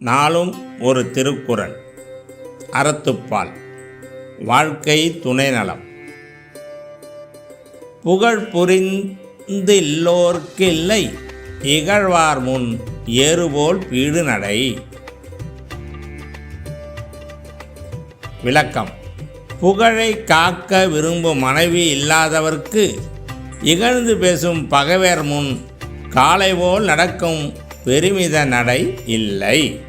நாளும் ஒரு திருக்குறள். அறத்துப்பால். வாழ்க்கை துணை நலம் புகழ் புரிந்து இல்லோர்க்கில்லை இகழ்வார் முன் ஏறுபோல் பீடு நடை விளக்கம். புகழை காக்க விரும்பும் மனைவி இல்லாதவர்க்கு இகழ்ந்து பேசும் பகைவர் முன் காலை போல் நடக்கும் பெருமித நடை இல்லை.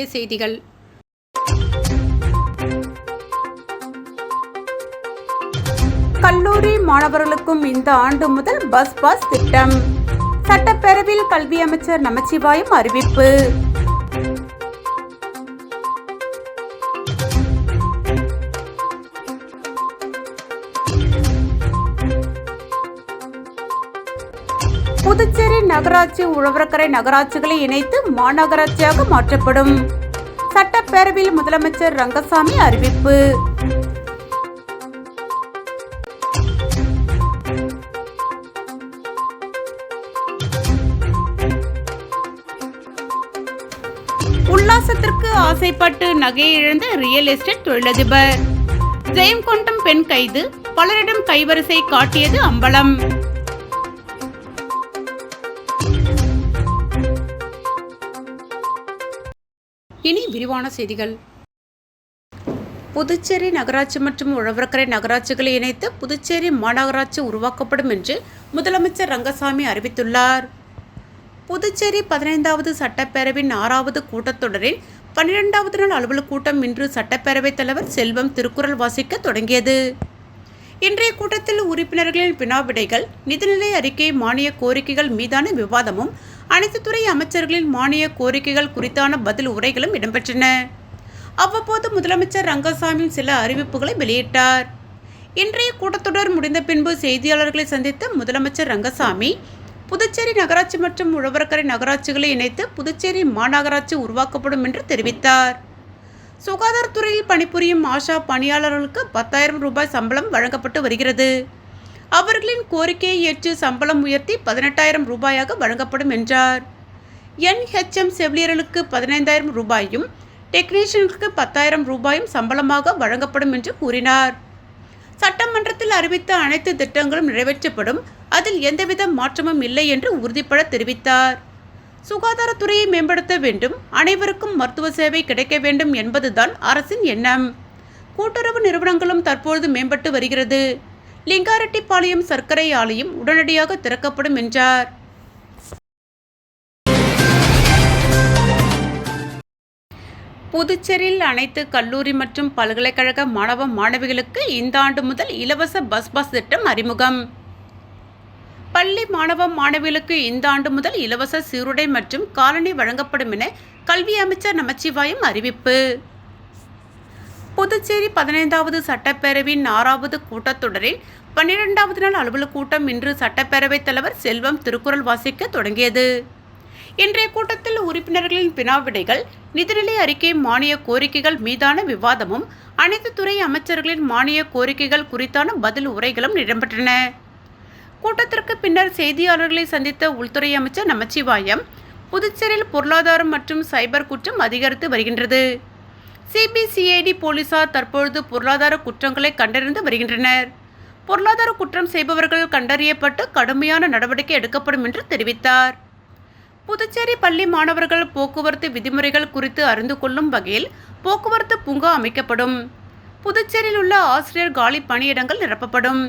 முக்கிய செய்திகள். கல்லூரி மாணவர்களுக்கும் இந்த ஆண்டு முதல் பஸ் பாஸ் திட்டம். சட்டப்பேரவையில் கல்வி அமைச்சர் நமச்சிவாயம் அறிவிப்பு. நகராட்சி உழவர்கரை நகராட்சிகளை இணைத்து மாநகராட்சியாக மாற்றப்படும். சட்டப்பேரவையில் முதலமைச்சர் ரங்கசாமி அறிவிப்பு. உல்லாசத்திற்கு ஆசைப்பட்டு நகையை இழந்த ரியல் எஸ்டேட் தொழிலதிபர். ஜெயம் கொண்டம் பெண் கைது பலரிடம் கைவரிசை காட்டியது அம்பலம். விரிவான செய்திகள். புதுச்சேரி நகராட்சி மற்றும் உழவர்கரை நகராட்சிகளை இணைத்து புதுச்சேரி மாநகராட்சி உருவாக்கப்படும் என்று முதலமைச்சர் ரங்கசாமி அறிவித்துள்ளார். புதுச்சேரி பதினைந்தாவது சட்டப்பேரவையின் ஆறாவது கூட்டத்தொடரின் பன்னிரெண்டாவது நாள் அலுவலக கூட்டம் இன்று சட்டப்பேரவைத் தலைவர் செல்வம் திருக்குறள் வாசிக்க தொடங்கியது. இன்றைய கூட்டத்தில் உறுப்பினர்களின் வினாவிடைகள் நிதிநிலை அறிக்கை மானிய கோரிக்கைகள் மீதான விவாதமும் அனைத்து துறை அமைச்சர்களின் மானிய கோரிக்கைகள் குறித்தான பதில் உரைகளும் இடம்பெற்றன. அவ்வப்போது முதலமைச்சர் ரங்கசாமி சில அறிவிப்புகளை வெளியிட்டார். இன்றைய கூட்டத்தொடர் முடிந்த பின்பு செய்தியாளர்களை சந்தித்த முதலமைச்சர் ரங்கசாமி புதுச்சேரி நகராட்சி மற்றும் உழவர்கரை நகராட்சிகளை இணைத்து புதுச்சேரி மாநகராட்சி உருவாக்கப்படும் என்று தெரிவித்தார். சுகாதாரத்துறையில் பணிபுரியும் ஆஷா பணியாளர்களுக்கு பத்தாயிரம் ரூபாய் சம்பளம் வழங்கப்பட்டு வருகிறது. அவர்களின் கோரிக்கையை ஏற்று சம்பளம் உயர்த்தி பதினெட்டாயிரம் ரூபாயாக வழங்கப்படும் என்றார். என்ஹெச்எம் செவிலியர்களுக்கு பதினைந்தாயிரம் ரூபாயும் டெக்னீஷியனுக்கு பத்தாயிரம் ரூபாயும் சம்பளமாக வழங்கப்படும் என்று கூறினார். சட்டமன்றத்தில் அறிவித்த அனைத்து திட்டங்களும் நிறைவேற்றப்படும். அதில் எந்தவித மாற்றமும் இல்லை என்று உறுதிப்பட தெரிவித்தார். சுகாதாரத்துறையை மேம்படுத்த வேண்டும். அனைவருக்கும் மருத்துவ சேவை கிடைக்க வேண்டும் என்பதுதான் அரசின் எண்ணம். கூட்டுறவு நிறுவனங்களும் தற்பொழுது மேம்பட்டு வருகிறது. லிங்காரெட்டிப்பாளையம் சர்க்கரை ஆலையும் உடனடியாக திறக்கப்படும் என்றார். புதுச்சேரியில் அனைத்து கல்லூரி மற்றும் பல்கலைக்கழக மாணவ மாணவிகளுக்கு இந்த ஆண்டு முதல் இலவச பஸ் பாஸ் திட்டம் அறிமுகம். பள்ளி மாணவ மாணவிகளுக்கு இந்த ஆண்டு முதல் இலவச சீருடை மற்றும் காலணி வழங்கப்படும் என கல்வி அமைச்சர் நமச்சிவாயம் அறிவிப்பு. புதுச்சேரி பதினைந்தாவது சட்டப்பேரவையின் ஆறாவது கூட்டத்தொடரில் பன்னிரெண்டாவது நாள் அலுவலக கூட்டம் இன்று சட்டப்பேரவைத் தலைவர் செல்வம் திருக்குறள் வாசிக்க தொடங்கியது. இன்றைய கூட்டத்தில் உறுப்பினர்களின் வினாவிடைகள் நிதிநிலை அறிக்கை மானிய கோரிக்கைகள் மீதான விவாதமும் அனைத்து துறை அமைச்சர்களின் மானிய கோரிக்கைகள் குறித்தான பதில் உரைகளும் இடம்பெற்றன. கூட்டத்திற்கு பின்னர் செய்தியாளர்களை சந்தித்த உள்துறை அமைச்சர் நமச்சிவாயம் புதுச்சேரியில் பொருளாதாரம் மற்றும் சைபர் குற்றம் அதிகரித்து வருகின்றது. சிபிசிஐடி போலீசார் தற்பொழுது பொருளாதார குற்றங்களை கண்டறிந்து வருகின்றனர். பொருளாதார குற்றம் செய்பவர்கள் கண்டறியப்பட்டு கடுமையான நடவடிக்கை எடுக்கப்படும் என்று தெரிவித்தார். புதுச்சேரி பள்ளி மாணவர்கள் போக்குவரத்து விதிமுறைகள் குறித்து அறிந்து கொள்ளும் வகையில் போக்குவரத்து பூங்கா அமைக்கப்படும். புதுச்சேரியில் உள்ள ஆசிரியர் காலி பணியிடங்கள் நிரப்பப்படும்.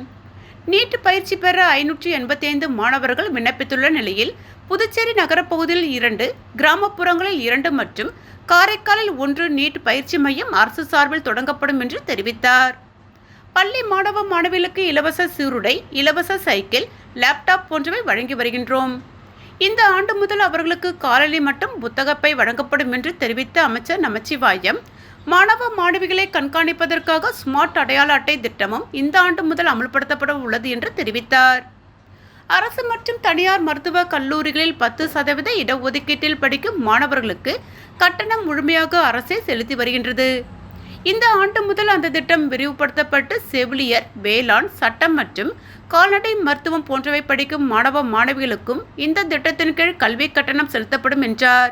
நீட் பயிற்சி பெற ஐநூற்றி எண்பத்தி ஐந்து மாணவர்கள் விண்ணப்பித்துள்ள நிலையில் புதுச்சேரி நகரப்பகுதியில் இரண்டு கிராமப்புறங்களில் இரண்டு மற்றும் காரைக்காலில் ஒன்று நீட் பயிற்சி மையம் அரசு சார்பில் தொடங்கப்படும் என்று தெரிவித்தார். பள்ளி மாணவ மாணவிகளுக்கு இலவச சீருடை இலவச சைக்கிள் லேப்டாப் போன்றவை வழங்கி வருகின்றோம். இந்த ஆண்டு முதல் அவர்களுக்கு காலணி மட்டும் புத்தகப்பை வழங்கப்படும் என்று தெரிவித்த அமைச்சர் நமச்சிவாயம் மாணவ மாணவிகளை கண்காணிப்பதற்காக ஸ்மார்ட் அடையாள அட்டை திட்டமும் இந்த ஆண்டு முதல் அமல்படுத்தப்பட உள்ளது என்று தெரிவித்தார். அரசு மற்றும் தனியார் மருத்துவ கல்லூரிகளில் பத்து சதவீத இடஒதுக்கீட்டில் படிக்கும் மாணவர்களுக்கு கட்டணம் முழுமையாக அரசே செலுத்தி வருகின்றது. இந்த ஆண்டு முதல் அந்த திட்டம் விரிவுபடுத்தப்பட்டு செவிலியர் வேளாண் சட்டம் மற்றும் கால்நடை மருத்துவம் போன்றவை படிக்கும் மாணவ மாணவிகளுக்கும் இந்த திட்டத்தின் கீழ் கல்வி கட்டணம் செலுத்தப்படும் என்றார்.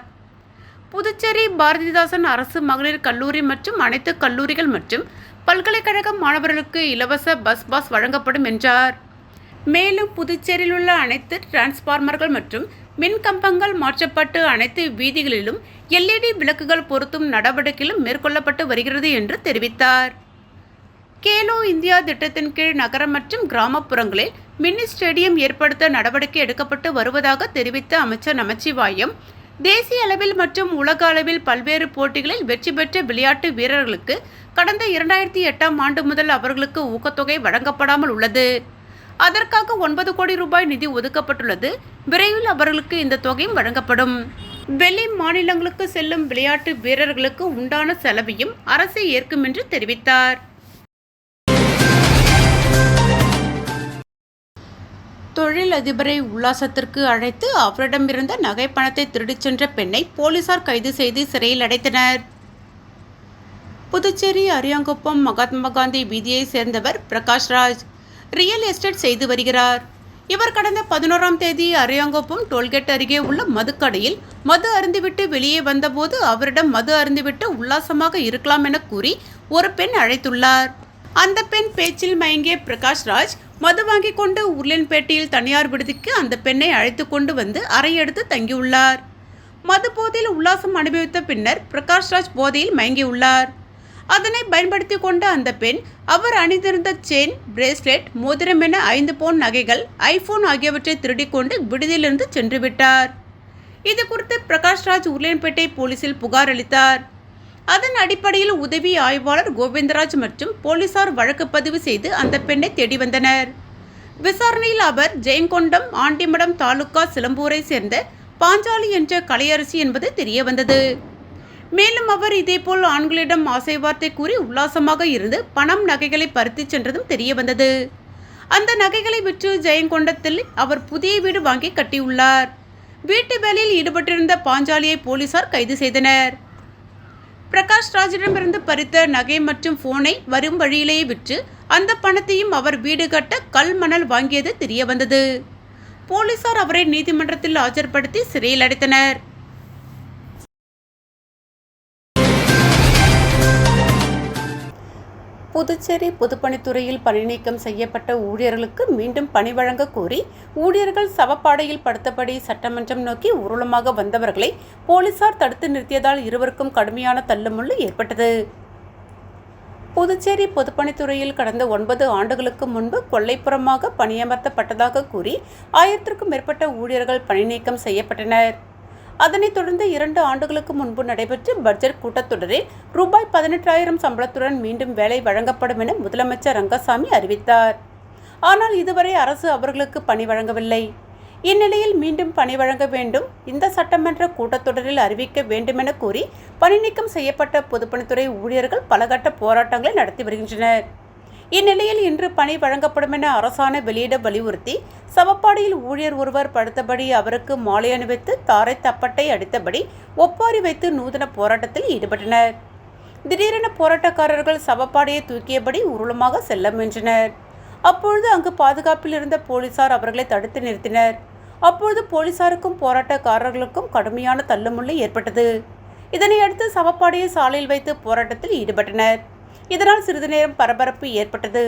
புதுச்சேரி பாரதிதாசன் அரசு மகளிர் கல்லூரி மற்றும் அனைத்து கல்லூரிகள் மற்றும் பல்கலைக்கழக மாணவர்களுக்கு இலவச பஸ் பாஸ் வழங்கப்படும் என்றார். மேலும் புதுச்சேரியில் உள்ள அனைத்து டிரான்ஸ்பார்மர்கள் மற்றும் மின் கம்பங்கள் மாற்றப்பட்டு அனைத்து வீதிகளிலும் எல்இடி விளக்குகள் பொருத்தும் நடவடிக்கைகளும் மேற்கொள்ளப்பட்டு வருகிறது என்று தெரிவித்தார். கேலோ இந்தியா திட்டத்தின் கீழ் நகரம் மற்றும் கிராமப்புறங்களில் மினி ஸ்டேடியம் ஏற்படுத்த நடவடிக்கை எடுக்கப்பட்டு வருவதாக தெரிவித்த அமைச்சர் நமச்சிவாயம் தேசிய அளவில் மற்றும் உலக அளவில் பல்வேறு போட்டிகளில் வெற்றி பெற்ற விளையாட்டு வீரர்களுக்கு கடந்த இரண்டாயிரத்தி எட்டாம் ஆண்டு முதல் அவர்களுக்கு ஊக்கத்தொகை வழங்கப்படாமல் உள்ளது. அதற்காக ஒன்பது கோடி ரூபாய் நிதி ஒதுக்கப்பட்டுள்ளது. விரைவில் அவர்களுக்கு இந்த தொகையும் வழங்கப்படும். வெளி மாநிலங்களுக்கு செல்லும் விளையாட்டு வீரர்களுக்கு உண்டான செலவையும் அரசு ஏற்கும் என்று தெரிவித்தார். தொழில் அதிபரை உல்லாசத்திற்கு அழைத்து அவரிடமிருந்த நகை பணத்தை திருடிச் சென்ற பெண்ணை போலீசார் கைது செய்து சிறையில் அடைத்தனர். புதுச்சேரி அரியாங்குப்பம் மகாத்மா காந்தி வீதியைச் சேர்ந்தவர் பிரகாஷ்ராஜ் ரியல் எஸ்டேட் செய்து வருகிறார். இவர் கடந்த பதினோராம் தேதி அரியாங்குப்பம் டோல்கேட் அருகே உள்ள மதுக்கடையில் மது அருந்துவிட்டு வெளியே வந்தபோது அவரிடம் மது அருந்துவிட்டு உல்லாசமாக இருக்கலாம் என கூறி ஒரு பெண் அழைத்துள்ளார். அந்த பெண் பேச்சில் மயங்கிய பிரகாஷ்ராஜ் மது வாங்கி கொண்டு உருளன்பேட்டையில் தனியார் விடுதிக்கு அந்த பெண்ணை அழைத்து கொண்டு வந்து அறையெடுத்து தங்கியுள்ளார். மது போதையில் உல்லாசம் அனுபவித்த பின்னர் பிரகாஷ்ராஜ் போதையில் மயங்கியுள்ளார். அதனை பயன்படுத்தி கொண்ட அந்த பெண் அவர் அணிந்திருந்த செயின் பிரேஸ்லெட் மோதிரம் என ஐந்து பவுன் நகைகள் ஐபோன் ஆகியவற்றை திருடிக்கொண்டு விடுதியிலிருந்து சென்று விட்டார். இது குறித்து பிரகாஷ்ராஜ் உருளையன்பேட்டை போலீசில் புகார் அளித்தார். அதன் அடிப்படையில் உதவி ஆய்வாளர் கோவிந்தராஜ் மற்றும் போலீசார் வழக்கு பதிவு செய்து அந்த பெண்ணை தேடி வந்தனர். விசாரணையில் அவர் ஜெயங்கொண்டம் ஆண்டிமடம் தாலுகா சிலம்பூரை சேர்ந்த பாஞ்சாலி என்ற கலையரசி என்பது தெரிய வந்தது. மேலும் அவர் இதேபோல் ஆண்களிடம் ஆசை வார்த்தை கூறி உல்லாசமாக இருந்து பணம் நகைகளை பறித்துச் சென்றதும் தெரிய வந்தது. அந்த நகைகளை விற்று ஜெயங்கொண்டத்தில் அவர் புதிய வீடு வாங்கி கட்டியுள்ளார். வீட்டு வேலையில் ஈடுபட்டிருந்த பாஞ்சாலியை போலீசார் கைது செய்தனர். பிரகாஷ் ராஜிடமிருந்து பறித்த நகை மற்றும் போனை வரும் வழியிலேயே விற்று அந்த பணத்தையும் அவர் வீடு கட்ட கல் மணல் வாங்கியது தெரிய வந்தது போலீசார் அவரை நீதிமன்றத்தில் ஆஜர்படுத்தி சிறையில் அடைத்தனர். புதுச்சேரி பொதுப்பணித்துறையில் பணிநீக்கம் செய்யப்பட்ட ஊழியர்களுக்கு மீண்டும் பணி வழங்க கோரி ஊழியர்கள் சவப்பாடையில் படுத்தபடி சட்டமன்றம் நோக்கி ஊர்வலமாக வந்தவர்களை போலீசார் தடுத்து நிறுத்தியதால் இருவருக்கும் கடுமையான தள்ளுமுள்ளு ஏற்பட்டது. புதுச்சேரி பொதுப்பணித்துறையில் கடந்த ஒன்பது ஆண்டுகளுக்கு முன்பு கொள்ளைப்புறமாக பணியமர்த்தப்பட்டதாக கூறி ஆயிரத்திற்கும் மேற்பட்ட ஊழியர்கள் பணிநீக்கம் செய்யப்பட்டனர். அதனைத் தொடர்ந்து இரண்டு ஆண்டுகளுக்கு முன்பு நடைபெற்ற பட்ஜெட் கூட்டத்தொடரில் ரூபாய் பதினெட்டாயிரம் சம்பளத்துடன் மீண்டும் வேலை வழங்கப்படும் என முதலமைச்சர் ரங்கசாமி அறிவித்தார். ஆனால் இதுவரை அரசு அவர்களுக்கு பணி வழங்கவில்லை. இந்நிலையில் மீண்டும் பணி வழங்க வேண்டும் இந்த சட்டமன்ற கூட்டத்தொடரில் அறிவிக்க வேண்டுமென கூறி பணி நீக்கம் செய்யப்பட்ட பொதுப்பணித்துறை ஊழியர்கள் பலகட்ட போராட்டங்களை நடத்தி வருகின்றனர். இந்நிலையில் இன்று பணி வழங்கப்படும் என அரசாணை வெளியிட வலியுறுத்தி சவப்பாடியில் ஊழியர் ஒருவர் படுத்தபடி அவருக்கு மாலை அணிவித்து தாரை தப்பட்டை அடித்தபடி ஒப்பாரி வைத்து நூதன போராட்டத்தில் ஈடுபட்டனர். திடீரென போராட்டக்காரர்கள் சவப்பாடியை தூக்கியபடி உருளமாக செல்ல முயன்றனர். அப்பொழுது அங்கு பாதுகாப்பில் இருந்த போலீசார் அவர்களை தடுத்து நிறுத்தினர். அப்பொழுது போலீசாருக்கும் போராட்டக்காரர்களுக்கும் கடுமையான தள்ளுமுள்ளு ஏற்பட்டது. இதனையடுத்து சவப்பாடியை சாலையில் வைத்து போராட்டத்தில் ஈடுபட்டனர். இதனால் சிறிது நேரம் பரபரப்பு ஏற்பட்டது.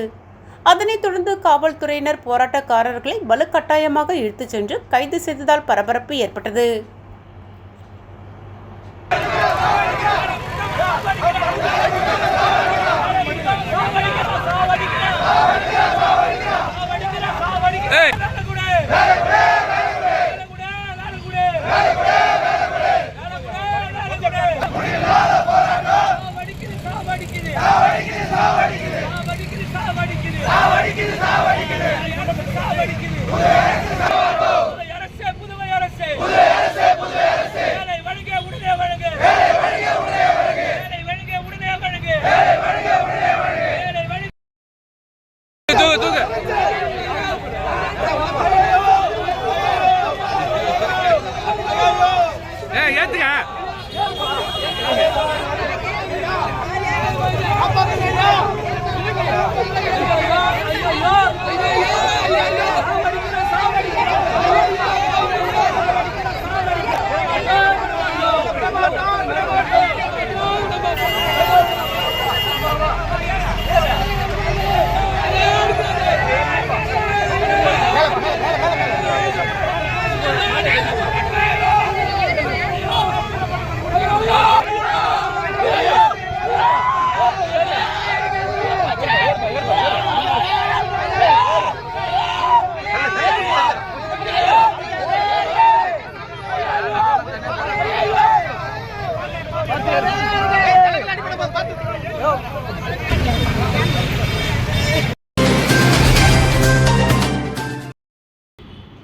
அதனைத் தொடர்ந்து காவல்துறையினர் போராட்டக்காரர்களை வலுக்கட்டாயமாக இழுத்துச் சென்று கைது செய்ததால் பரபரப்பு ஏற்பட்டது. சாவடிக்குது சாவடிக்குது. புதுவை அரசு சாவடிக்குது புதுவை அரசு புதுவை அரசு புதுவை அரசு புதுவை அரசு வேலை வழங்க உடனே வழங்க. வேலை வழங்க உடனே வழங்க. வேலை வழங்க உடனே வழங்க வேலை வழங்க உடனே வழங்க வேலை வழங்க தூக்கு தூக்கு. ஏய் ஏத்துங்க அப்பா நீங்க up.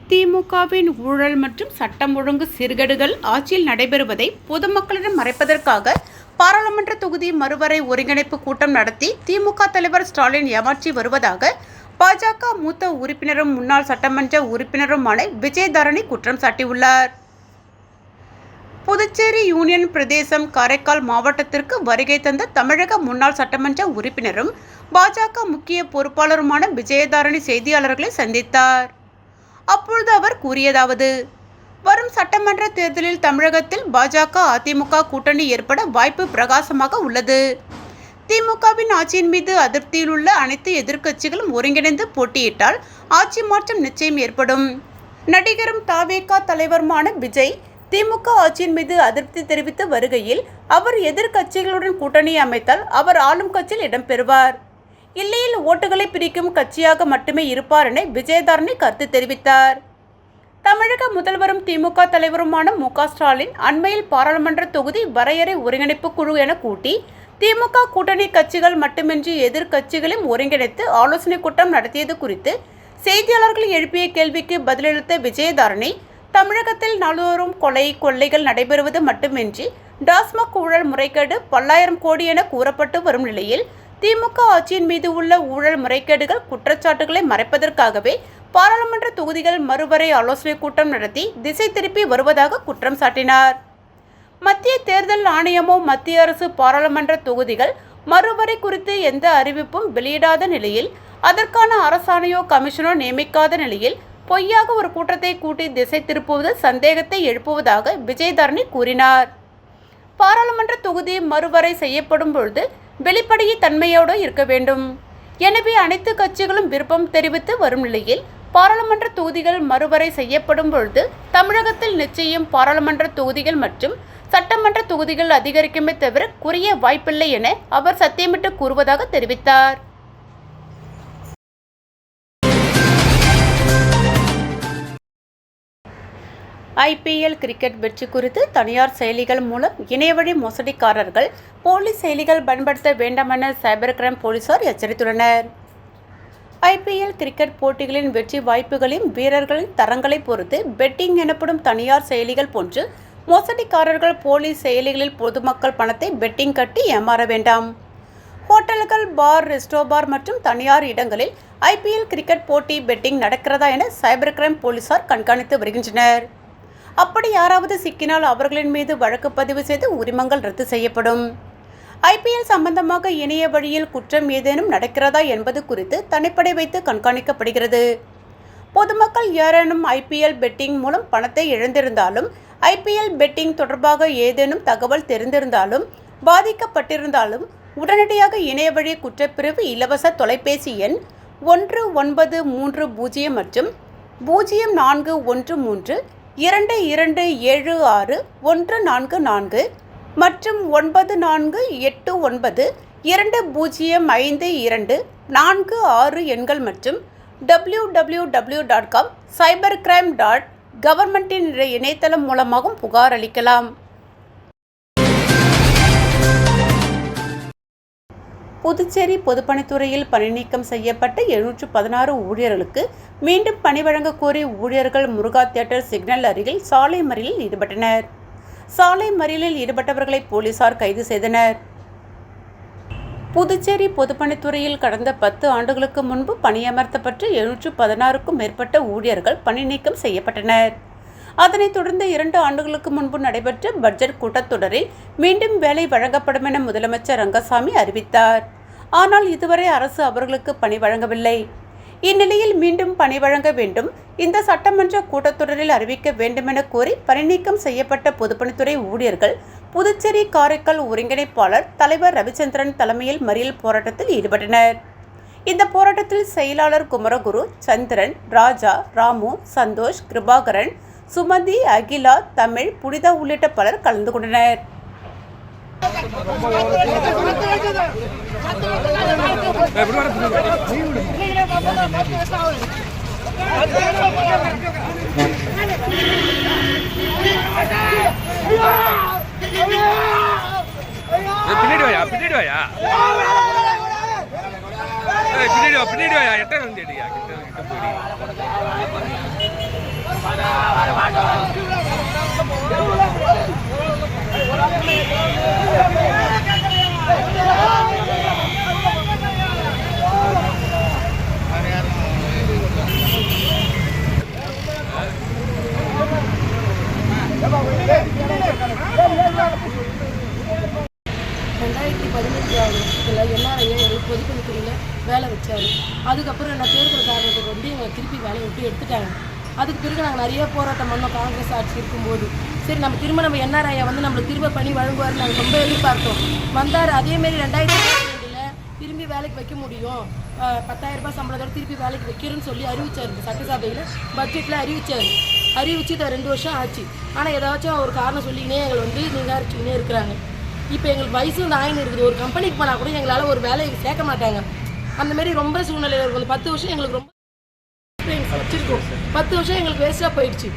திமுகவின் ஊழல் மற்றும் சட்டம் ஒழுங்கு சீர்கேடுகள் ஆட்சியில் நடைபெறுவதை பொதுமக்களிடம் மறைப்பதற்காக பாராளுமன்ற தொகுதி மறுவரை ஒருங்கிணைப்பு கூட்டம் நடத்தி திமுக தலைவர் ஸ்டாலின் ஏமாற்றி வருவதாக பாஜக மூத்த உறுப்பினரும் முன்னாள் சட்டமன்ற உறுப்பினருமான விஜயதரணி குற்றம் சாட்டியுள்ளார். புதுச்சேரி யூனியன் பிரதேசம் காரைக்கால் மாவட்டத்திற்கு வருகை தந்த தமிழக முன்னாள் சட்டமன்ற உறுப்பினரும் பாஜக முக்கிய பொறுப்பாளருமான விஜயதாரணி செய்தியாளர்களை சந்தித்தார். அப்பொழுது அவர் கூறியதாவது வரும் சட்டமன்ற தேர்தலில் தமிழகத்தில் பாஜக அதிமுக கூட்டணி ஏற்பட வாய்ப்பு பிரகாசமாக உள்ளது. திமுகவின் ஆட்சியின் மீது அதிருப்தியில் உள்ள அனைத்து எதிர்க்கட்சிகளும் ஒருங்கிணைந்து போட்டியிட்டால் ஆட்சி மாற்றம் நிச்சயம் ஏற்படும். நடிகரும் தாவேகா தலைவருமான விஜய் திமுக ஆட்சியின் மீது அதிருப்தி தெரிவித்து வருகையில் அவர் எதிர்க்கட்சிகளுடன் கூட்டணி அமைத்தால் அவர் ஆளும் கட்சியில் இடம்பெறுவார் இல்லையில் ஓட்டுகளை பிரிக்கும் கட்சியாக மட்டுமே இருப்பார் என விஜயதாரணி கருத்து தெரிவித்தார். தமிழக முதல்வரும் திமுக தலைவருமான மு ஸ்டாலின் அண்மையில் பாராளுமன்ற தொகுதி வரையறை ஒருங்கிணைப்பு குழு என கூட்டி திமுக கூட்டணி கட்சிகள் மட்டுமின்றி எதிர்கட்சிகளையும் ஒருங்கிணைத்து ஆலோசனை கூட்டம் நடத்தியது குறித்து செய்தியாளர்கள் எழுப்பிய கேள்விக்கு பதிலளித்த விஜயதாரணி தமிழகத்தில் நாள்தோறும் கொலை கொள்ளைகள் நடைபெறுவது மட்டுமின்றி டாஸ்மாக் ஊழல் முறைகேடு பல்லாயிரம் கோடி என கூறப்பட்டு வரும் நிலையில் திமுக ஆட்சியின் மீது உள்ள ஊழல் முறைகேடுகள் குற்றச்சாட்டுகளை மறைப்பதற்காகவே பாராளுமன்ற தொகுதிகள் மறுவரை ஆலோசனை கூட்டம் நடத்தி திசை திருப்பி வருவதாக குற்றம் சாட்டினார். மத்திய தேர்தல் ஆணையமோ மத்திய அரசு பாராளுமன்ற தொகுதிகள் மறுவரை குறித்து எந்த அறிவிப்பும் வெளியிடாத நிலையில் அதற்கான அரசாணையோ கமிஷனோ நியமிக்காத நிலையில் பொய்யாக ஒரு கூட்டத்தை கூட்டி திசை திருப்புவது சந்தேகத்தை எழுப்புவதாக விஜயதரணி கூறினார். பாராளுமன்ற தொகுதி மறுவரை செய்யப்படும் பொழுது வெளிப்படையை தன்மையோடு இருக்க வேண்டும். எனவே அனைத்து கட்சிகளும் விருப்பம் தெரிவித்து வரும் நிலையில் பாராளுமன்ற தொகுதிகள் மறுவரை செய்யப்படும் பொழுது தமிழகத்தில் நிச்சயம் பாராளுமன்ற தொகுதிகள் மற்றும் சட்டமன்ற தொகுதிகள் அதிகரிக்குமே தவிர குறைய வாய்ப்பில்லை என அவர் சத்தியமிட்டு கூறுவதாக தெரிவித்தார். ஐபிஎல் கிரிக்கெட் வெற்றி குறித்து தனியார் செயலிகள் மூலம் இணையவழி மோசடிக்காரர்கள் போலி செயலிகள் பயன்படுத்த வேண்டாமென சைபர் கிரைம் போலீசார் எச்சரித்துள்ளனர். ஐபிஎல் கிரிக்கெட் போட்டிகளின் வெற்றி வாய்ப்புகளையும் வீரர்களின் தரங்களை பொறுத்து பெட்டிங் எனப்படும் தனியார் செயலிகள் போன்று மோசடிக்காரர்கள் போலி செயலிகளில் பொதுமக்கள் பணத்தை பெட்டிங் கட்டி ஏமாற வேண்டாம். ஹோட்டல்கள் பார் ரெஸ்டோ பார் மற்றும் தனியார் இடங்களில் ஐபிஎல் கிரிக்கெட் போட்டி பெட்டிங் நடக்கிறதா என சைபர் கிரைம் போலீசார் கண்காணித்து வருகின்றனர். அப்படி யாராவது சிக்கினால் அவர்களின் மீது வழக்கு பதிவு செய்து உரிமங்கள் ரத்து செய்யப்படும். ஐபிஎல் சம்பந்தமாக இணைய வழியில் குற்றம் ஏதேனும் நடக்கிறதா என்பது குறித்து தனிப்படை வைத்து கண்காணிக்கப்படுகிறது. பொதுமக்கள் யாரேனும் ஐபிஎல் பெட்டிங் மூலம் பணத்தை இழந்திருந்தாலும் ஐபிஎல் பெட்டிங் தொடர்பாக ஏதேனும் தகவல் தெரிந்திருந்தாலும் பாதிக்கப்பட்டிருந்தாலும் உடனடியாக இணையவழி குற்றப்பிரிவு இலவச தொலைபேசி எண் ஒன்று ஒன்பது மூன்று பூஜ்ஜியம் மற்றும் பூஜ்ஜியம் நான்கு ஒன்று மூன்று இரண்டு இரண்டு ஏழு ஆறு ஒன்று நான்கு நான்கு மற்றும் ஒன்பது நான்கு எட்டு ஒன்பது இரண்டு பூஜ்ஜியம் ஐந்து இரண்டு நான்கு ஆறு எண்கள் மற்றும் W W W dot com cyber crime dot கவர்மெண்ட்டின் இணையதளம் மூலமாகவும் புகார் அளிக்கலாம். புதுச்சேரி பொதுப்பணித்துறையில் பணிநீக்கம் செய்யப்பட்ட எழுநூற்று பதினாறு ஊழியர்களுக்கு மீண்டும் பணி வழங்க கோரி ஊழியர்கள் முருகா தியேட்டர் சிக்னல் அருகில் சாலை மறியலில் ஈடுபட்டனர். சாலை மறியலில் ஈடுபட்டவர்களை போலீசார் கைது செய்தனர். புதுச்சேரி பொதுப்பணித்துறையில் கடந்த பத்து ஆண்டுகளுக்கு முன்பு பணியமர்த்தப்பட்டு எழுநூற்று பதினாறுக்கும் மேற்பட்ட ஊழியர்கள் பணி நீக்கம் செய்யப்பட்டனர். அதனைத் தொடர்ந்து இரண்டு ஆண்டுகளுக்கு முன்பு நடைபெற்ற பட்ஜெட் கூட்டத்தொடரில் மீண்டும் வேலை வழங்கப்படும் என முதலமைச்சர் ரங்கசாமி அறிவித்தார். ஆனால் இதுவரை அரசு அவர்களுக்கு பணி வழங்கவில்லை. இந்நிலையில் மீண்டும் பணி வழங்க வேண்டும். இந்த சட்டமன்ற கூட்டத்தொடரில் அறிவிக்க வேண்டுமென கோரி பணிநீக்கம் செய்யப்பட்ட பொதுப்பணித்துறை ஊழியர்கள் புதுச்சேரி காரைக்கால் ஒருங்கிணைப்பாளர் தலைவர் ரவிச்சந்திரன் தலைமையில் மறியல் போராட்டத்தில் ஈடுபட்டனர். இந்த போராட்டத்தில் செயலாளர் குமரகுரு சந்திரன் ராஜா ராமு சந்தோஷ் கிருபாகரன் சுமதி அகிலா தமிழ் புனிதா உள்ளிட்ட பலர் கலந்து கொண்டனர். பின்னாடி வாயா பின்னாடி வாயா. ஏய், பின்னாடி வா பின்னாடி வாயா. எட்ட வந்து அடியா கிட்ட கிட்ட போடி ரெண்டாயிரத்தி பதினஞ்சாவது வருஷத்தில் என்ஆர்ஐ ஒரு பொதுப்பணித்துறையில் வேலை வச்சார். அதுக்கப்புறம் நான் தேர்தல் காரணத்துக்கு வந்து எங்களை திருப்பி வேலையை விட்டு எடுத்துட்டாங்க. அதுக்கு பிறகு நாங்கள் நிறைய போராட்டம் பண்ணோம். காங்கிரஸ் ஆட்சி இருக்கும்போது. சரி நம்ம திரும்ப நம்ம என்ஆர்ஐயை வந்து நம்மளுக்கு திரும்ப பண்ணி வழங்குவார் நாங்கள் ரொம்ப எதிர்பார்த்தோம். வந்தார் அதேமாரி ரெண்டாயிரத்தி ரெண்டில் திரும்பி வேலைக்கு வைக்க முடியும். பத்தாயிரம் ரூபாய் சம்பளத்தோட திருப்பி வேலைக்கு வைக்கிறேன்னு சொல்லி அறிவிச்சார் இந்த சட்டசபையில். பட்ஜெட்டில் அறிவிச்சார். அறிவிச்சு இதை ரெண்டு வருஷம் ஆச்சு. ஆனால் ஏதாச்சும் ஒரு காரணம் சொல்லிக்கினே எங்களை வந்து நிகாரிச்சுக்கினே இருக்கிறாங்க. இப்போ எங்களுக்கு வயசு வந்து ஆயின்னு இருக்குது. ஒரு கம்பெனிக்கு போனால் கூட எங்களால் ஒரு வேலையை சேர்க்க மாட்டாங்க. அந்தமாரி ரொம்ப சூழ்நிலையில் இருக்கும் அந்த பத்து வருஷம் எங்களுக்கு ரொம்ப வச்சுருக்கோம். பத்து வருஷம் எங்களுக்கு வேஸ்ட்டாக போயிடுச்சு.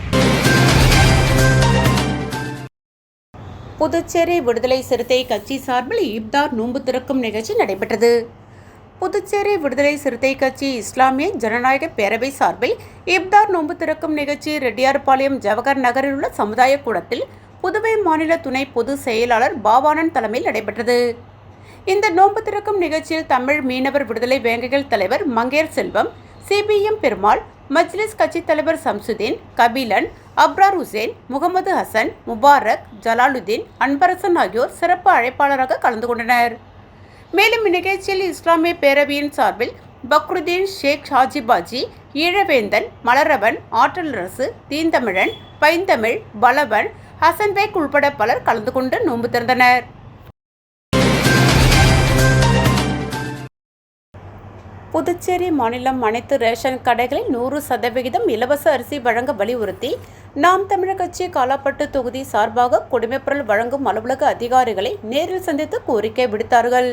புதுச்சேரி விடுதலை சிறுத்தை கட்சி சார்பில் இப்தார் நோன்பு திறக்கும் நிகழ்ச்சி நடைபெற்றது. புதுச்சேரி விடுதலை சிறுத்தை கட்சி இஸ்லாமிய ஜனநாயக பேரவை சார்பில் இப்தார் நோன்பு திறக்கும் நிகழ்ச்சி ரெட்டியார்பாளையம் ஜவஹர் நகரில் உள்ள சமுதாய கூடத்தில் புதுவை மாநில துணை பொதுச் செயலாளர் பாவானன் தலைமையில் நடைபெற்றது. இந்த நோன்பு திறக்கும் நிகழ்ச்சியில் தமிழ் மீனவர் விடுதலை வேங்கைகள் தலைவர் மங்கேர் செல்வம் சிபிஎம் பெருமாள் மஜ்லிஸ் கட்சித் தலைவர் சம்சுதீன் கபிலன் அப்ரார் ஹுசேன் முகமது ஹசன் முபாரக் ஜலாலுதீன் அன்பரசன் ஆகியோர் சிறப்பு அழைப்பாளராக கலந்து கொண்டனர். மேலும் இந்நிகழ்ச்சியில் இஸ்லாமிய பேரவையின் சார்பில் பக்ருதீன் ஷேக் ஷாஜிபாஜி ஈழவேந்தன் மலரவன் ஆற்றலரசு தீந்தமிழன் பைந்தமிழ் பலவன் ஹசன் பேக் உள்பட பலர் கலந்து கொண்டு நோன்பு திறந்தனர். புதுச்சேரி மாநிலம் அனைத்து ரேஷன் கடைகளில் நூறு சதவிகிதம் இலவச அரிசி வழங்க வலியுறுத்தி நாம் தமிழர் கட்சி காலாப்பட்டு தொகுதி சார்பாக குடிமைப்பொருள் வழங்கும் அலுவலக அதிகாரிகளை நேரில் சந்தித்து கோரிக்கை விடுத்தார்கள்.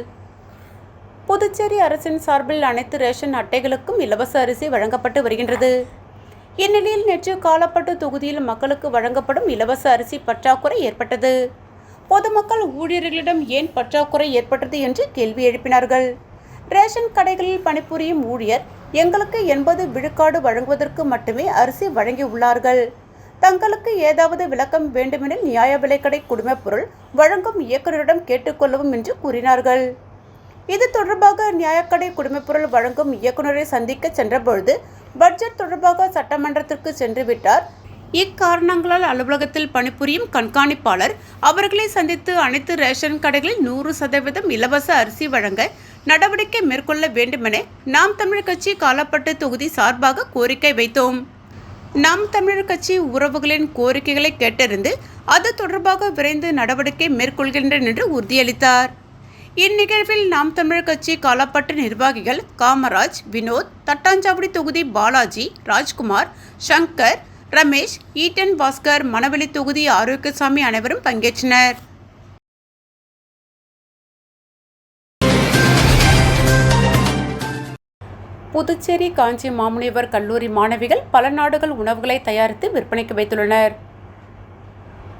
புதுச்சேரி அரசின் சார்பில் அனைத்து ரேஷன் அட்டைகளுக்கும் இலவச அரிசி வழங்கப்பட்டு வருகின்றது. இந்நிலையில் நேற்று காலாப்பட்டு தொகுதியில் மக்களுக்கு வழங்கப்படும் இலவச அரிசி பற்றாக்குறை ஏற்பட்டது. பொதுமக்கள் ஊழியர்களிடம் ஏன் பற்றாக்குறை ஏற்பட்டது என்று கேள்வி எழுப்பினார்கள். ரேஷன் கடைகளில் பணிபுரியும் ஊழியர் எங்களுக்கு எண்பது விழுக்காடு வழங்குவதற்கு மட்டுமே அரிசி வழங்கியுள்ளார்கள். தங்களுக்கு ஏதாவது விளக்கம் வேண்டுமெனில் நியாய விலைக்கடை குடிமைப் பொருள் வழங்கும் இயக்குநரிடம் கேட்டுக்கொள்ளவும் என்று கூறினார்கள். இது தொடர்பாக நியாயக்கடை குடிமைப்பொருள் வழங்கும் இயக்குநரை சந்திக்க சென்றபொழுது பட்ஜெட் தொடர்பாக சட்டமன்றத்திற்கு சென்று விட்டார் இக்காரணங்களால் அலுவலகத்தில் பணிபுரியும் கண்காணிப்பாளர் அவர்களை சந்தித்து அனைத்து ரேஷன் கடைகளில் நூறு சதவீதம் இலவச அரிசி வழங்க நடவடிக்கை மேற்கொள்ள வேண்டுமென நாம் தமிழர் கட்சி காலப்பட்டு தொகுதி சார்பாக கோரிக்கை வைத்தோம். நாம் தமிழர் கட்சி உறவுகளின் கோரிக்கைகளை கேட்டறிந்து அது தொடர்பாக விரைந்து நடவடிக்கை மேற்கொள்கின்றேன் என்று உறுதியளித்தார். இந்நிகழ்வில் நாம் தமிழர் கட்சி காலப்பட்ட நிர்வாகிகள் காமராஜ் வினோத் தட்டாஞ்சாவடி தொகுதி பாலாஜி ராஜ்குமார் சங்கர் ரமேஷ் ஈட்டன் பாஸ்கர் மணவெளி தொகுதி ஆரோக்கியசாமி அனைவரும் பங்கேற்றனர். புதுச்சேரி காஞ்சி மாமுனிவர் கல்லூரி மாணவிகள் பல நாடுகள் உணவுகளை தயாரித்து விற்பனைக்கு வைத்துள்ளனர்.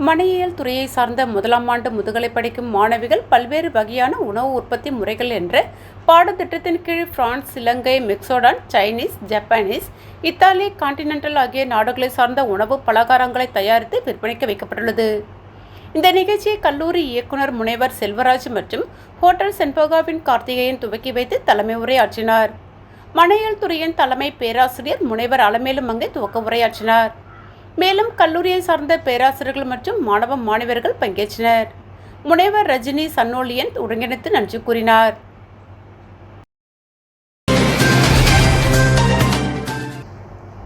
மனையியல் துறையை சார்ந்த முதலாம் ஆண்டு முதுகலை படிக்கும் மாணவிகள் பல்வேறு வகையான உணவு உற்பத்தி முறைகள் என்ற பாடத்திட்டத்தின் கீழ் பிரான்ஸ் இலங்கை மெக்சோடான் சைனீஸ் ஜப்பானீஸ் இத்தாலி கான்டினென்டல் ஆகிய நாடுகளை சார்ந்த உணவு பலகாரங்களை தயாரித்து விற்பனைக்கு வைக்கப்பட்டுள்ளது. இந்த நிகழ்ச்சியை கல்லூரி இயக்குனர் முனைவர் செல்வராஜ் மற்றும் ஹோட்டல் சென்போகாவின் கார்த்திகேயன் துவக்கி வைத்து தலைமை உரையாற்றினார். மனையல் துறையின் தலைமை பேராசிரியர் முனைவர் அலமேலு மங்கை துவக்க உரையாற்றினார். மேலும் கல்லூரியை சார்ந்த பேராசிரியர்கள் மற்றும் மாணவ மாணவர்கள் பங்கேற்றனர். முனைவர் ரஜினி சன்னோலியன் ஒருங்கிணைத்து நன்றி கூறினார்.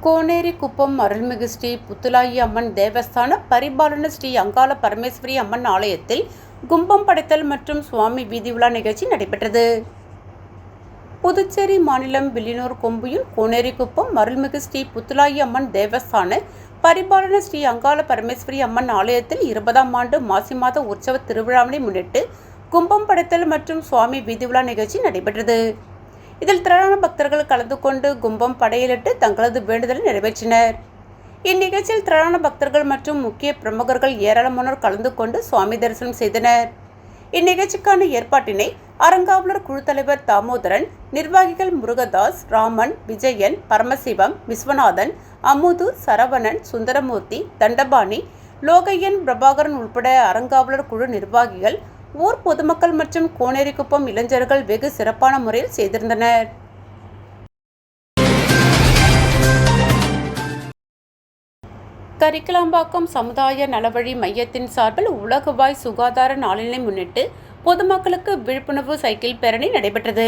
கோனேரி குப்பம் அருள்மிகு ஸ்ரீ புத்துலாயி அம்மன் தேவஸ்தான பரிபாலன ஸ்ரீ அங்காள பரமேஸ்வரி அம்மன் ஆலயத்தில் கும்பம் படைத்தல் மற்றும் சுவாமி வீதி உலா நிகழ்ச்சி நடைபெற்றது. புதுச்சேரி மாநிலம் வில்லியனூர் கொம்பியூர் கோனேரிக்குப்பம் அருள்மிகு ஸ்ரீ புத்துலாயி அம்மன் தேவஸ்தான பரிபாலன ஸ்ரீ அங்காள பரமேஸ்வரி அம்மன் ஆலயத்தில் இருபதாம் ஆண்டு மாசி மாத உற்சவ திருவிழாவினை முன்னிட்டு கும்பம் படைத்தல் மற்றும் சுவாமி வீதி நிகழ்ச்சி நடைபெற்றது. இதில் திரளான பக்தர்கள் கலந்து கொண்டு கும்பம் படையிலிட்டு தங்களது வேண்டுதலை நிறைவேற்றினர். இந்நிகழ்ச்சியில் திரளான பக்தர்கள் மற்றும் முக்கிய பிரமுகர்கள் ஏராளமானோர் கலந்து கொண்டு சுவாமி தரிசனம் செய்தனர். இந்நிகழ்ச்சிக்கான ஏற்பாட்டினை அறங்காவலர் குழு தலைவர் தாமோதரன் நிர்வாகிகள் முருகதாஸ் ராமன் விஜயன் பரமசிவம் விஸ்வநாதன் அமுது சரவணன் சுந்தரமூர்த்தி தண்டபாணி லோகையன் பிரபாகரன் உட்பட அறங்காவலர் குழு நிர்வாகிகள் ஊர் பொதுமக்கள் மற்றும் கோனேரிக்குப்பம் இளைஞர்கள் வெகு சிறப்பான முறையில் செய்திருந்தனர். கரிக்கலாம்பாக்கம் சமுதாய நலவழி மையத்தின் சார்பில் உலகவாய் சுகாதார நாளினை முன்னிட்டு பொதுமக்களுக்கு விழிப்புணர்வு சைக்கிள் பேரணி நடைபெற்றது.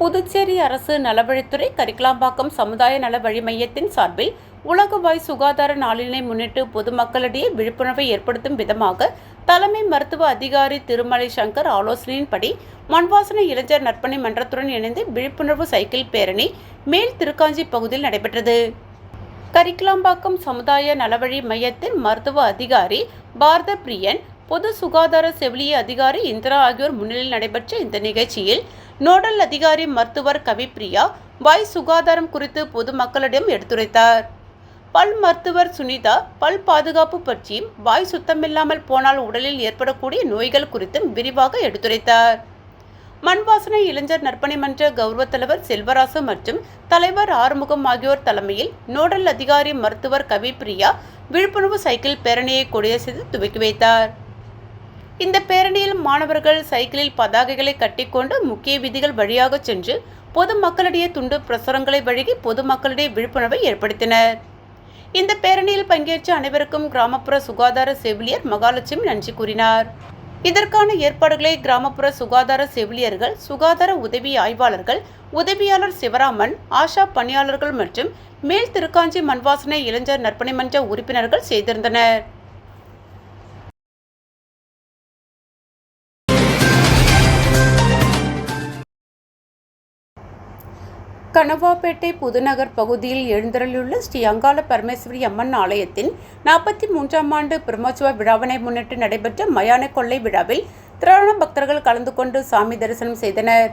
புதுச்சேரி அரசு நலவழித்துறை கரிக்கலாம்பாக்கம் சமுதாய நலவழி மையத்தின் சார்பில் உலகவாய் சுகாதார நாளினை முன்னிட்டு பொதுமக்களிடையே விழிப்புணர்வை ஏற்படுத்தும் விதமாக தலைமை மருத்துவ அதிகாரி திருமலை சங்கர் ஆலோசனையின்படி மண்வாசன இளைஞர் நற்பணி மன்றத்துடன் இணைந்து விழிப்புணர்வு சைக்கிள் பேரணி மேல் திருக்காஞ்சி பகுதியில் நடைபெற்றது. கரிக்கலாம்பாக்கம் சமுதாய நலவழி மையத்தின் மருத்துவ அதிகாரி பாரத பிரியன் பொது சுகாதார செவிலிய அதிகாரி இந்திரா ஆகியோர் முன்னிலையில் நடைபெற்ற இந்த நிகழ்ச்சியில் நோடல் அதிகாரி மருத்துவர் கவிப்பிரியா வாய் சுகாதாரம் குறித்து பொதுமக்களிடம் எடுத்துரைத்தார். பல் மருத்துவர் சுனிதா பல் பாதுகாப்பு பற்றியும் வாய் சுத்தமில்லாமல் போனால் உடலில் ஏற்படக்கூடிய நோய்கள் குறித்தும் விரிவாக எடுத்துரைத்தார். மண்வாசனை இளைஞர் நற்பணி மன்ற கௌரவ தலைவர் செல்வராசு மற்றும் தலைவர் ஆறுமுகம் ஆகியோர் தலைமையில் நோடல் அதிகாரி மருத்துவர் கவி பிரியா விழிப்புணர்வு சைக்கிள் பேரணியை கொடியசைத்து துவக்கி வைத்தார். இந்த பேரணியில் மாணவர்கள் சைக்கிளில் பதாகைகளை கட்டிக்கொண்டு முக்கிய விதிகள் வழியாக சென்று பொதுமக்களிடையே துண்டு பிரசுரங்களை வழங்கி பொதுமக்களிடையே விழிப்புணர்வை ஏற்படுத்தினர். இந்த பேரணியில் பங்கேற்ற அனைவருக்கும் கிராமப்புற சுகாதார செவிலியர் மகாலட்சுமி நன்றி கூறினார். இதற்கான ஏற்பாடுகளை கிராமப்புற சுகாதார செவிலியர்கள் சுகாதார உதவி ஆய்வாளர்கள் உதவியாளர் சிவராமன் ஆஷா பணியாளர்கள் மற்றும் மேல் திருக்காஞ்சி மண்வாசனை இளைஞர் நற்பணி மன்ற உறுப்பினர்கள் செய்திருந்தனர். கனவாப்பேட்டை புதுநகர் பகுதியில் எழுந்தருளியுள்ள ஸ்ரீ அங்காள பரமேஸ்வரி அம்மன் ஆலயத்தின் நாற்பத்தி மூன்றாம் ஆண்டு பிரம்மோற்சவ விழாவினை முன்னிட்டு நடைபெற்ற மயான கொள்ளை விழாவில் திரளான பக்தர்கள் கலந்து கொண்டு சாமி தரிசனம் செய்தனர்.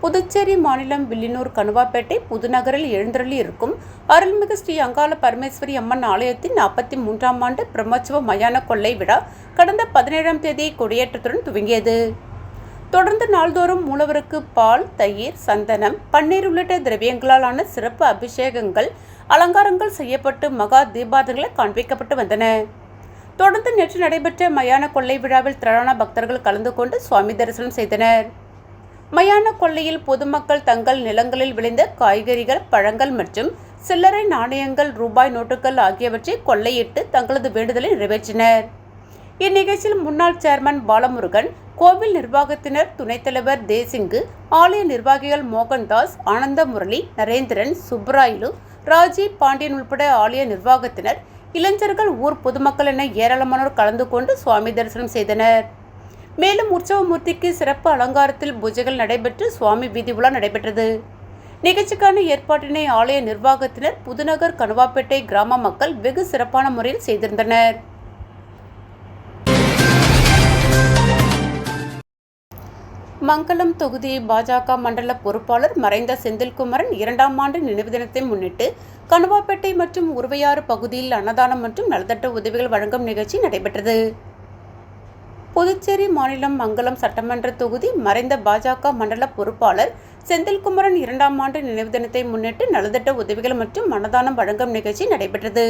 புதுச்சேரி மாநிலம் வில்லினூர் கனுவாப்பேட்டை புதுநகரில் எழுந்தருளி இருக்கும் அருள்மிகு ஸ்ரீ அங்காள பரமேஸ்வரி அம்மன் ஆலயத்தின் நாற்பத்தி மூன்றாம் ஆண்டு பிரம்மோற்சவ மயான கொள்ளை விழா கடந்த பதினேழாம் தேதி கொடியேற்றத்துடன் துவங்கியது. தொடர்ந்து நாள்தோறும் மூலவருக்கு பால் தயிர் சந்தனம் பன்னீர் உள்ளிட்ட திரவியங்களாலான சிறப்பு அபிஷேகங்கள் அலங்காரங்கள் செய்யப்பட்டு மகா தீபாதங்களை காண்பிக்கப்பட்டு வந்தன. தொடர்ந்து நேற்று நடைபெற்ற மயான கொள்ளை விழாவில் திரளான பக்தர்கள் கலந்து கொண்டு சுவாமி தரிசனம் செய்தனர். மயான கொள்ளையில் பொதுமக்கள் தங்கள் நிலங்களில் விளைந்த காய்கறிகள் பழங்கள் மற்றும் சில்லறை நாணயங்கள் ரூபாய் நோட்டுகள் ஆகியவற்றை கொள்ளையிட்டு தங்களது வேண்டுதலை நிறைவேற்றினர். இந்நிகழ்ச்சியில் முன்னாள் சேர்மன் பாலமுருகன் கோவில் நிர்வாகத்தினர் துணைத் தலைவர் தேசிங்கு ஆலய நிர்வாகிகள் மோகன்தாஸ் ஆனந்த முரளி நரேந்திரன் சுப்ராயிலு ராஜீவ் பாண்டியன் உள்பட ஆலய நிர்வாகத்தினர் இளைஞர்கள் ஊர் பொதுமக்கள் என ஏராளமானோர் கலந்து கொண்டு சுவாமி தரிசனம் செய்தனர். மேலும் உற்சவமூர்த்திக்கு சிறப்பு அலங்காரத்தில் பூஜைகள் நடைபெற்று சுவாமி வீதி உலா நடைபெற்றது. நிகழ்ச்சிக்கான ஏற்பாட்டினை ஆலய நிர்வாகத்தினர் புதுநகர் கனுவாப்பேட்டை கிராம மக்கள் வெகு சிறப்பான முறையில் செய்திருந்தனர். மங்களம் தொகுதி பாஜக மண்டல பொறுப்பாளர் மறைந்த செந்தில்குமரன் இரண்டாம் ஆண்டு நினைவு தினத்தை முன்னிட்டு கணுவாப்பேட்டை மற்றும் உருவையாறு பகுதியில் அன்னதானம் மற்றும் நலத்திட்ட உதவிகள் வழங்கும் நிகழ்ச்சி நடைபெற்றது. புதுச்சேரி மாநிலம் மங்களம் சட்டமன்ற தொகுதி மறைந்த பாஜக மண்டல பொறுப்பாளர் செந்தில்குமரன் இரண்டாம் ஆண்டு நினைவு தினத்தை முன்னிட்டு நலத்திட்ட உதவிகள் மற்றும் அன்னதானம் வழங்கும் நிகழ்ச்சி நடைபெற்றது.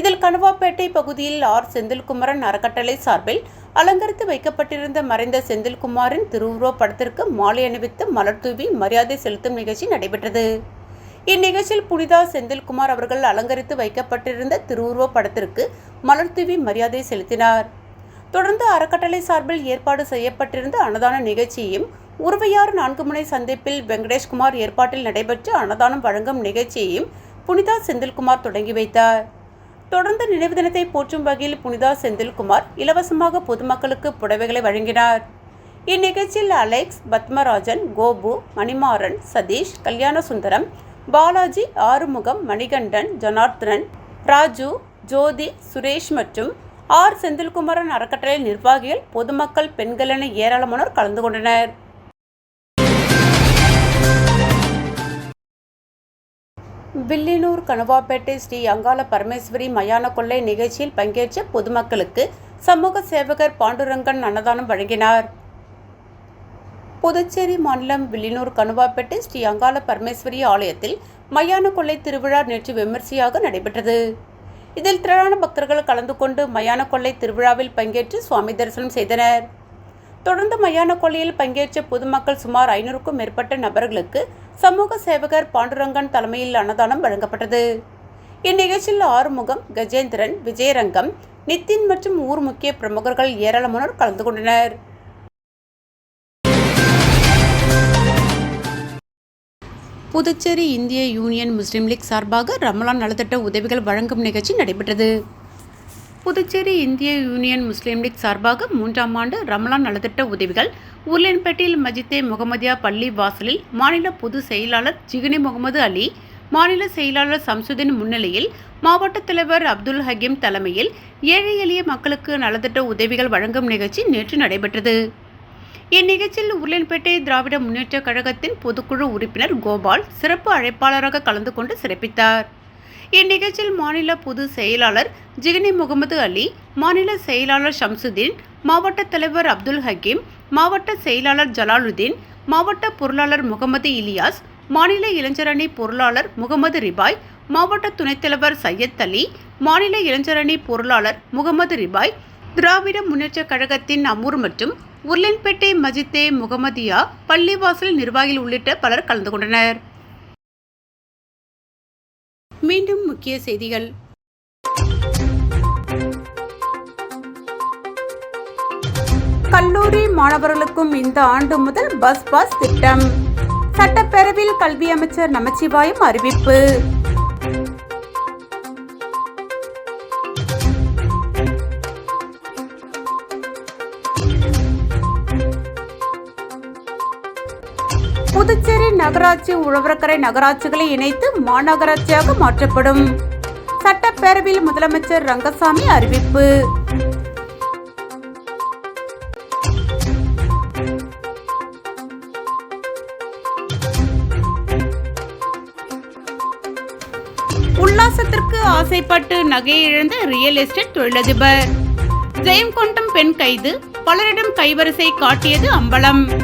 இதில் கணுவாப்பேட்டை பகுதியில் ஆர். செந்தில்குமரன் அறக்கட்டளை சார்பில் அலங்கரித்து வைக்கப்பட்டிருந்த மறைந்த செந்தில்குமாரின் திருவுருவப் படத்திற்கு மாலை அணிவித்து மலர் தூவி மரியாதை செலுத்தும் நிகழ்ச்சி நடைபெற்றது. இந்நிகழ்ச்சியில் புனிதா செந்தில்குமார் அவர்கள் அலங்கரித்து வைக்கப்பட்டிருந்த திருவுருவப் படத்திற்கு மலர்தூவி மரியாதை செலுத்தினார். தொடர்ந்து அறக்கட்டளை சார்பில் ஏற்பாடு செய்யப்பட்டிருந்த அன்னதான நிகழ்ச்சியையும் உருவையாறு நான்கு முனை சந்திப்பில் வெங்கடேஷ்குமார் ஏற்பாட்டில் நடைபெற்ற அன்னதானம் வழங்கும் நிகழ்ச்சியையும் புனிதா செந்தில்குமார் தொடங்கி வைத்தார். தொடர்ந்து நினைவு தினத்தை போற்றும் வகையில் புனிதா செந்தில்குமார் இலவசமாக பொதுமக்களுக்கு புடவைகளை வழங்கினார். இந்நிகழ்ச்சியில் அலெக்ஸ் பத்மராஜன் கோபு மணிமாறன் சதீஷ் கல்யாணசுந்தரம் பாலாஜி ஆறுமுகம் மணிகண்டன் ஜனார்த்தனன் ராஜு ஜோதி சுரேஷ் மற்றும் ஆர் செந்தில்குமரன் அறக்கட்டளை நிர்வாகிகள் பொதுமக்கள் பெண்கள் என ஏராளமானோர் கலந்து கொண்டனர். வில்லியனூர் கனவாப்பேட்டை ஸ்ரீ அங்காள பரமேஸ்வரி மயான கொள்ளை நிகழ்ச்சியில் பங்கேற்ற பொதுமக்களுக்கு சமூக சேவகர் பாண்டுரங்கன் அன்னதானம் வழங்கினார். புதுச்சேரி மாநிலம் வில்லியனூர் கனுவாப்பேட்டை ஸ்ரீ அங்காள பரமேஸ்வரி ஆலயத்தில் மயான கொள்ளை திருவிழா நேற்று விமர்சையாக நடைபெற்றது. இதில் திரளான பக்தர்கள் கலந்து கொண்டு மயான கொள்ளை திருவிழாவில் பங்கேற்று சுவாமி தரிசனம் செய்தனர். தொடர்ந்து மயான கொள்ளையில் பங்கேற்ற பொதுமக்கள் சுமார் ஐநூறுக்கும் மேற்பட்ட நபர்களுக்கு சமூக சேவகர் பாண்டுரங்கன் தலைமையில் அன்னதானம் வழங்கப்பட்டது. இந்நிகழ்ச்சியில் ஆறுமுகம் கஜேந்திரன் விஜயரங்கம் நித்தின் மற்றும் ஊர் முக்கிய பிரமுகர்கள் ஏராளமானோர் கலந்து கொண்டனர். புதுச்சேரி இந்திய யூனியன் முஸ்லீம் லீக் சார்பாக ரமலான் நலத்திட்ட உதவிகள் வழங்கும் நிகழ்ச்சி நடைபெற்றது. புதுச்சேரி இந்திய யூனியன் முஸ்லீம் லீக் சார்பாக மூன்றாம் ஆண்டு ரமலான் நலத்திட்ட உதவிகள் உருளையன்பேட்டையில் மஜித்தே முகமதியா பள்ளி வாசலில் மாநில பொதுச் செயலாளர் ஜிகினி முகமது அலி மாநில செயலாளர் சம்சுதீன் முன்னிலையில் மாவட்ட தலைவர் அப்துல் ஹக்கீம் தலைமையில் ஏழை எளிய மக்களுக்கு நலத்திட்ட உதவிகள் வழங்கும் நிகழ்ச்சி நேற்று நடைபெற்றது. இந்நிகழ்ச்சியில் உருளையன்பேட்டை திராவிட முன்னேற்றக் கழகத்தின் பொதுக்குழு உறுப்பினர் கோபால் சிறப்பு அழைப்பாளராக கலந்து கொண்டு சிறப்பித்தார். இந்நிகழ்ச்சியில் மாநில பொதுச் செயலாளர் ஜிகினி முகமது அலி மாநில செயலாளர் ஷம்சுதீன் மாவட்ட தலைவர் அப்துல் ஹக்கீம் மாவட்ட செயலாளர் ஜலாலுதீன் மாவட்ட பொருளாளர் முகமது இலியாஸ் மாநில இளைஞரணி பொருளாளர் முகமது ரிபாய் மாவட்ட துணைத் தலைவர் சையத் அலி மாநில இளைஞரணி பொருளாளர் முகமது ரிபாய் திராவிட முன்னேற்றக் கழகத்தின் அமூர் மற்றும் உருளன்பேட்டை மஜித்தே முகமதியா பள்ளிவாசல் நிர்வாகிகள் உள்ளிட்ட பலர் கலந்து கொண்டனர். மீண்டும் முக்கிய செய்திகள். கல்லூரி மாணவர்களுக்கும் இந்த ஆண்டு முதல் பஸ் பாஸ் திட்டம். சட்டப்பேரவையில் கல்வி அமைச்சர் நமச்சிவாயம் அறிவிப்பு. நகராட்சி உழவரக்கரை நகராட்சிகளை இணைத்து மாநகராட்சியாக மாற்றப்படும். சட்டப்பேரவையில் முதலமைச்சர் ரங்கசாமி அறிவிப்பு. உல்லாசத்திற்கு ஆசைப்பட்டு நகையை இழந்த ரியல் எஸ்டேட் தொழிலதிபர். ஜெயங்கொண்டம் பெண் கைது பலரிடம் கைவரிசை காட்டியது அம்பலம்.